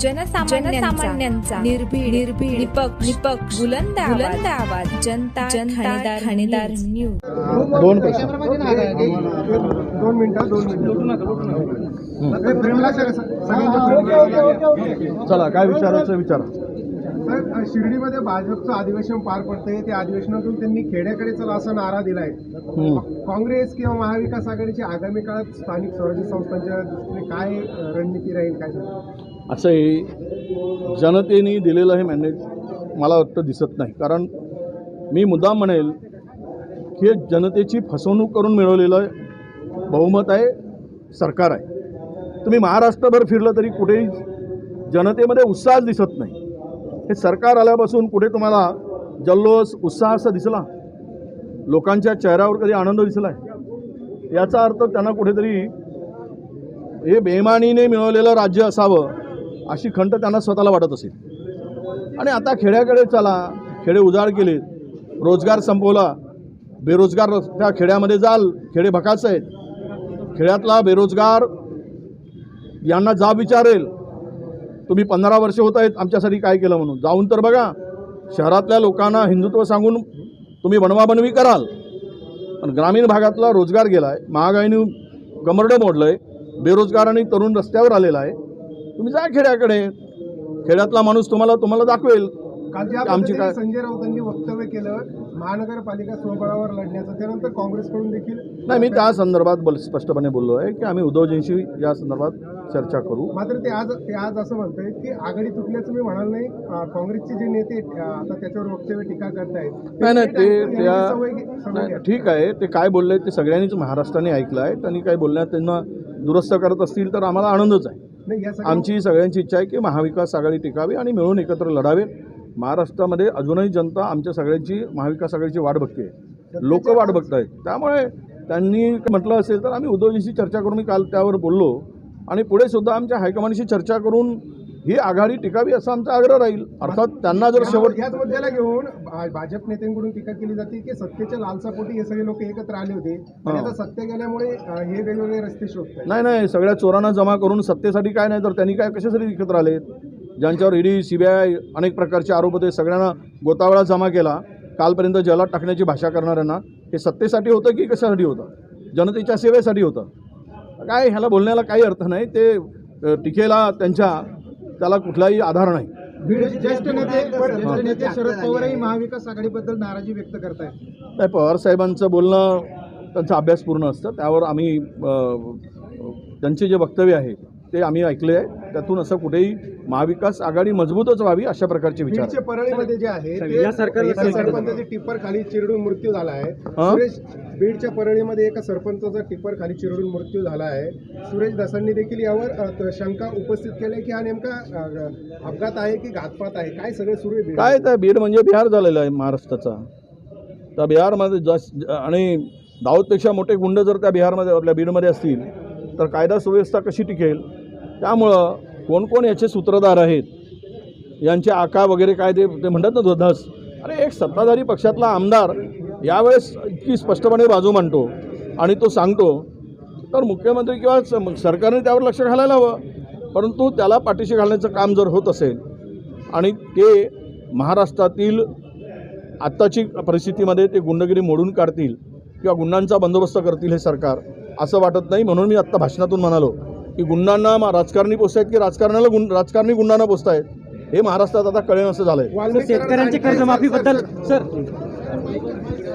जनसामान्यांचा निर्भीड निर्भीड निपक्ष निपक्ष बुलंद बुलंद आवाज जनता जनता ठाणेदार न्यूज. दोन प्रश्न दोन मिनिटं दोन मिनिटं. प्रेमला सर सगळ्यांच्या चला काय विचारायचं विचारा. सर शिर्डीमध्ये भाजपचं अधिवेशन पार पडतंय. त्या अधिवेशनातून त्यांनी खेड्याकडे चला असा नारा दिलाय. काँग्रेस किंवा महाविकास आघाडीची आगामी काळात स्थानिक स्वराज्य संस्थांच्या दृष्टीने काय रणनीती राहील काय? असं हे जनतेने दिलेलं हे मॅन्डेट मला वाटतं दिसत नाही. कारण मी मुद्दाम म्हणेल की हे जनतेची फसवणूक करून मिळवलेलं बहुमत आहे सरकार आहे. तुम्ही महाराष्ट्रभर फिरलं तरी कुठेही जनतेमध्ये उत्साहच दिसत नाही. हे सरकार आल्यापासून कुठे तुम्हाला जल्लोष उत्साह असा दिसला. लोकांच्या चेहऱ्यावर कधी आनंद दिसला आहे याचा अर्थ त्यांना कुठेतरी हे बेमानीने मिळवलेलं राज्य असावं अशी खंत त्यांना स्वतःला वाटत असेल. आणि आता खेड्याकडे चला खेडे उजाड केले रोजगार संपवला बेरोजगार त्या खेड्यामध्ये जाल खेडे भकाच आहेत. खेड्यातला बेरोजगार यांना जाब विचारेल. तुम्ही पंधरा वर्ष होत आहेत आमच्यासाठी काय केलं म्हणून. जाऊन तर बघा शहरातल्या लोकांना हिंदुत्व सांगून तुम्ही बनवाबनवी कराल. पण ग्रामीण भागातला रोजगार गेला आहे महागाईने गमरडं मोडलं आहे बेरोजगार आणि तरुण रस्त्यावर आलेला आहे. तुम्ही जा खेड्याकडे. खेड्यातला माणूस तुम्हाला तुम्हाला दाखवेल. आमची काय संजय राऊतांनी वक्तव्य केलं महानगरपालिका स्वबळावर लढण्याचं त्यानंतर काँग्रेसकडून देखील नाही मी त्या संदर्भात बोल स्पष्टपणे बोललो आहे की आम्ही उद्धवजींशी या संदर्भात चर्चा करू. मात्र ते आज ते आज असं म्हणताय की आघाडी तुटल्याचं मी म्हणाल नाही. काँग्रेसचे जे नेते आता त्याच्यावर वक्तव्य टीका करतायत. नाही नाही ते त्या. ठीक आहे. ते काय बोलले ते सगळ्यांनीच महाराष्ट्राने ऐकलं आहे. त्यांनी काय बोलण्यात त्यांना दुरुस्त करत असतील तर आम्हाला आनंदच आहे. आमची सगळ्यांची इच्छा आहे की महाविकास आघाडी टिकावी आणि मिळून एकत्र लढावे. महाराष्ट्रामध्ये अजूनही जनता आमच्या सगळ्यांची महाविकास आघाडीची वाट बघते. लोक वाट बघत. आहेत त्यामुळे त्यांनी म्हटलं असेल तर आम्ही उद्धवजींशी चर्चा करून मी काल त्यावर बोललो. आणि पुढे सुद्धा आमच्या हायकमांडशी चर्चा करून ही आघाडी टिकावी असा आमचा आग्रह राहील. अर्थात त्यांना जर शेवट याच मुद्द्याला घेऊन भाजप नेत्यांकडून टीका केली जाते की सत्तेच्या लालसापोटी हे सगळे लोक एकत्र आले होते. आणि. आता सत्य गेल्यामुळे हे वेगवेगळे रस्ते शोधतात नाही नाही सगळ्या चोरांना जमा करून सत्तेसाठी काय नाही तर त्यांनी काय कशासाठी एकत्र आले ज्यांच्यावर ईडी सी बी आय अनेक प्रकारचे आरोप होते सगळ्यांना गोतावळा जमा केला. कालपर्यंत जलात टाकण्याची भाषा करणाऱ्यांना हे सत्तेसाठी होतं की कशासाठी होतं? जनतेच्या सेवेसाठी होतं? काय ह्याला बोलण्याला काही अर्थ नाही. ते टीकेला त्यांच्या त्याला कुठलाही आधार नाही. ज्येष्ठ नेते नेते शरद पवारही महाविकास आघाडीबद्दल नाराजी व्यक्त करतायत. नाही पवारसाहेबांचं बोलणं त्यांचा अभ्यासपूर्ण असतं. त्यावर आम्ही त्यांचे जे वक्तव्य आहे ते आम्ही ऐकले आहे त्यातून असं कुठेही महाविकास आघाडी मजबूतच व्हावी अशा प्रकारचे विचार. बीडचे परळीमध्ये जे आहे ते एका सरपंचाचे टिप्पर खाली चिरडून मृत्यू झाला आहे. हा? सुरेश बीडच्या परळीमध्ये एका सरपंचाचा टिप्पर खाली चिरडून मृत्यू झाला आहे. सुरेश दसांनी देखील यावर शंका उपस्थित केली आहे की हा नेमका अपघात आहे की घातपात आहे? काय सगळं सुरू आहे काय त्या बीड म्हणजे बिहार झालेला आहे महाराष्ट्राचा. त्या बिहारमध्ये जास्त आणि दाऊदपेक्षा मोठे गुंड जर त्या बिहारमध्ये आपल्या बीडमध्ये असतील तर कायदा सुव्यवस्था कशी टिकेल? त्यामुळं कोण कोण याचे सूत्रधार आहेत यांचे आका वगैरे काय ते म्हणतात ना धस अरे एक सत्ताधारी पक्षातला आमदार यावेळेस इतकी स्पष्टपणे बाजू मांडतो आणि तो सांगतो तर मुख्यमंत्री किंवा स- सरकारने त्यावर लक्ष घालायला हवं. परंतु त्याला पाठीशी घालण्याचं काम जर होत असेल आणि ते महाराष्ट्रातील आत्ताची परिस्थितीमध्ये ते गुंडगिरी मोडून काढतील किंवा गुंडांचा बंदोबस्त करतील हे सरकार असं वाटत नाही म्हणून मी आत्ता भाषणातून म्हणालो. की गुंडांना राजकारणी राजकारणी पोचतायत की राजकारणाला गुं राजकारणी गुंडांना पोचतायत हे महाराष्ट्रात आता कळेन असं झालंय शेतकऱ्यांची कर्जमाफीबद्दल सर